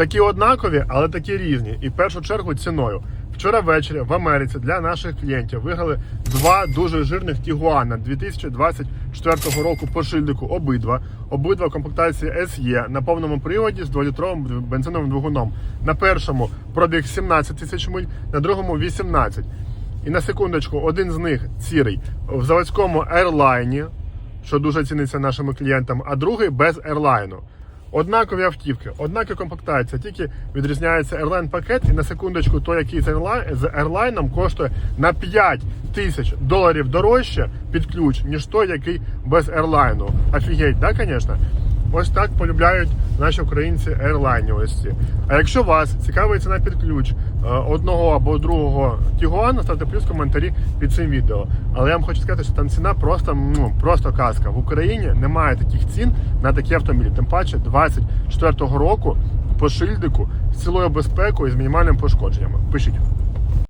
Такі однакові, але такі різні. І в першу чергу ціною. Вчора ввечері в Америці для наших клієнтів виграли два дуже жирних Тігуана 2024 року по шильдику обидва. Обидва комплектації SE на повному приводі з 2-літровим бензиновим двигуном. На першому пробіг 17 тисяч миль, на другому 18. І на секундочку, один з них сірий в заводському ерлайні, що дуже ціниться нашими клієнтами, а другий без ерлайну. Однакові автівки, однакові комплектація, тільки відрізняється Airline пакет, і на секундочку, той, який з Airline, коштує на 5 тисяч доларів дорожче під ключ, ніж той, який без Airline. Офігеть, да, звісно? Ось так полюбляють наші українці Airline ось. А якщо вас цікавить ціна під ключ е, одного або другого Тігуана, ставте плюс коментарі під цим відео. Але я вам хочу сказати, що там ціна просто, ну, просто казка. В Україні немає таких цін на такі автомобілі. Тим паче 24-го року по шильдику з цілою безпекою і з мінімальним пошкодженнями. Пишіть.